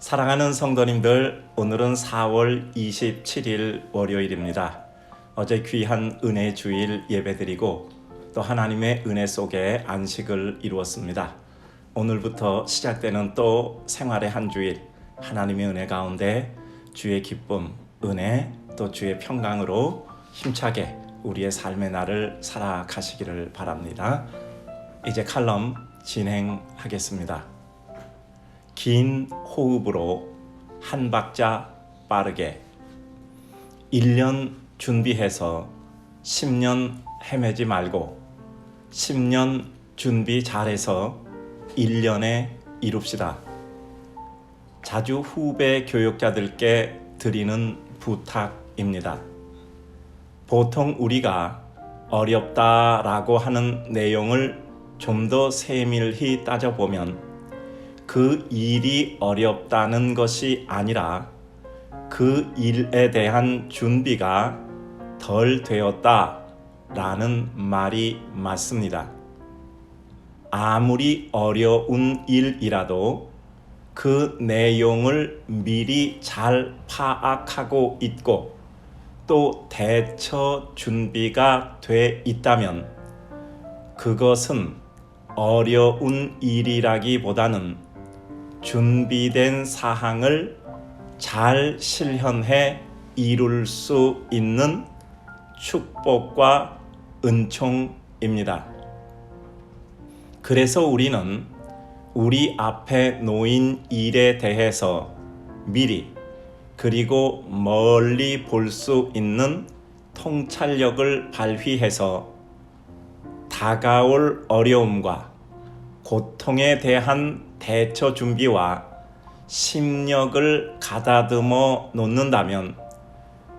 사랑하는 성도님들, 오늘은 4월 27일 월요일입니다. 어제 귀한 은혜 주일 예배드리고 또 하나님의 은혜 속에 안식을 이루었습니다. 오늘부터 시작되는 또 생활의 한 주일, 하나님의 은혜 가운데 주의 기쁨, 은혜, 또 주의 평강으로 힘차게 우리의 삶의 날을 살아가시기를 바랍니다. 이제 칼럼 진행하겠습니다. 긴 호흡으로 한 박자 빠르게 1년 준비해서 10년 헤매지 말고 10년 준비 잘해서 1년에 이룹시다. 자주 후배 교육자들께 드리는 부탁입니다. 보통 우리가 어렵다라고 하는 내용을 좀 더 세밀히 따져보면 그 일이 어렵다는 것이 아니라 그 일에 대한 준비가 덜 되었다 라는 말이 맞습니다. 아무리 어려운 일이라도 그 내용을 미리 잘 파악하고 있고 또 대처 준비가 돼 있다면 그것은 어려운 일이라기보다는 준비된 사항을 잘 실현해 이룰 수 있는 축복과 은총입니다. 그래서 우리는 우리 앞에 놓인 일에 대해서 미리 그리고 멀리 볼 수 있는 통찰력을 발휘해서 다가올 어려움과 고통에 대한 대처 준비와 심력을 가다듬어 놓는다면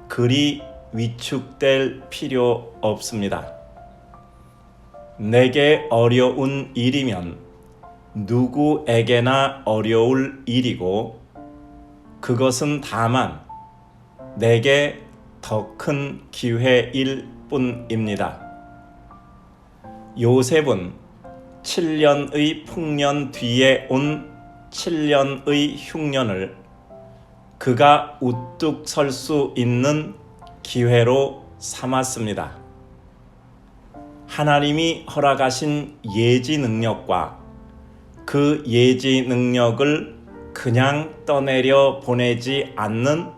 그리 위축될 필요 없습니다. 내게 어려운 일이면 누구에게나 어려울 일이고 그것은 다만 내게 더 큰 기회일 뿐입니다. 요셉은 7년의 풍년 뒤에 온 7년의 흉년을 그가 우뚝 설 수 있는 기회로 삼았습니다. 하나님이 허락하신 예지 능력과 그 예지 능력을 그냥 떠내려 보내지 않는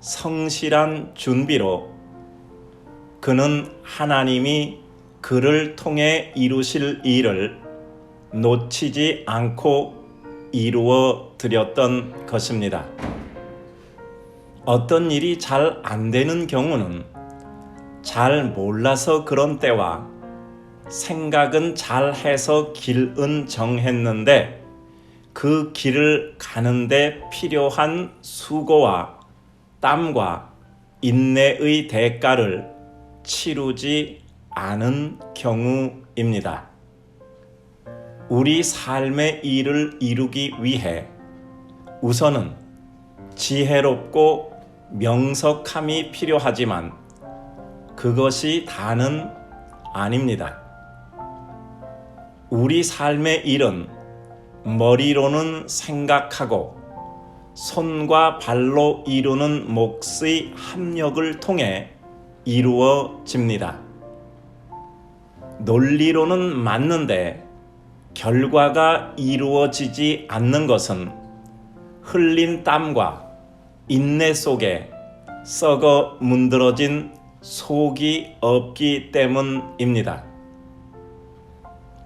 성실한 준비로 그는 하나님이 그를 통해 이루실 일을 놓치지 않고 이루어 드렸던 것입니다. 어떤 일이 잘 안 되는 경우는 잘 몰라서 그런 때와 생각은 잘 해서 길은 정했는데 그 길을 가는데 필요한 수고와 땀과 인내의 대가를 치르지 않은 경우입니다. 우리 삶의 일을 이루기 위해 우선은 지혜롭고 명석함이 필요하지만 그것이 다는 아닙니다. 우리 삶의 일은 머리로는 생각하고 손과 발로 이루는 몫의 합력을 통해 이루어집니다. 논리로는 맞는데 결과가 이루어지지 않는 것은 흘린 땀과 인내 속에 썩어 문드러진 속이 없기 때문입니다.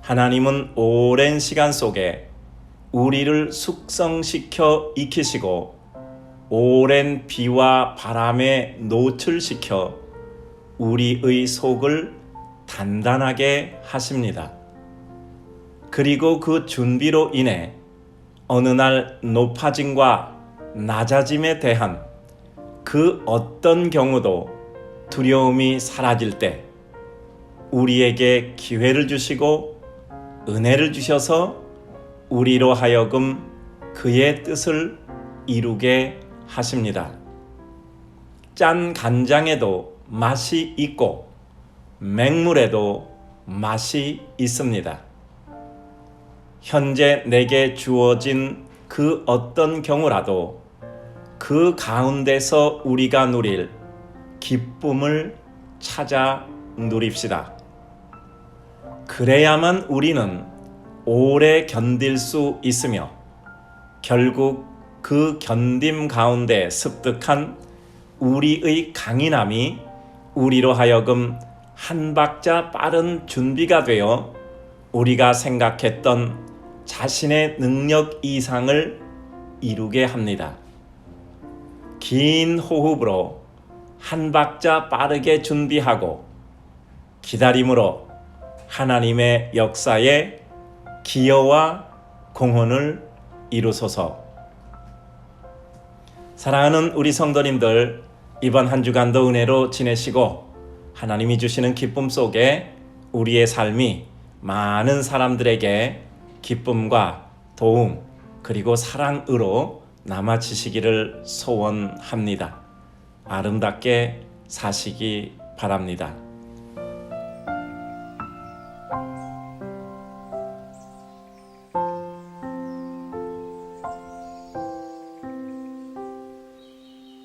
하나님은 오랜 시간 속에 우리를 숙성시켜 익히시고 오랜 비와 바람에 노출시켜 우리의 속을 단단하게 하십니다. 그리고 그 준비로 인해 어느 날 높아짐과 낮아짐에 대한 그 어떤 경우도 두려움이 사라질 때 우리에게 기회를 주시고 은혜를 주셔서 우리로 하여금 그의 뜻을 이루게 하십니다. 짠 간장에도 맛이 있고 맹물에도 맛이 있습니다. 현재 내게 주어진 그 어떤 경우라도 그 가운데서 우리가 누릴 기쁨을 찾아 누립시다. 그래야만 우리는 오래 견딜 수 있으며 결국 그 견딤 가운데 습득한 우리의 강인함이 우리로 하여금 한 박자 빠른 준비가 되어 우리가 생각했던 자신의 능력 이상을 이루게 합니다. 긴 호흡으로 한 박자 빠르게 준비하고 기다림으로 하나님의 역사에 기여와 공헌을 이루소서. 사랑하는 우리 성도님들, 이번 한 주간도 은혜로 지내시고 하나님이 주시는 기쁨 속에 우리의 삶이 많은 사람들에게 기쁨과 도움 그리고 사랑으로 남아지시기를 소원합니다. 아름답게 사시기 바랍니다.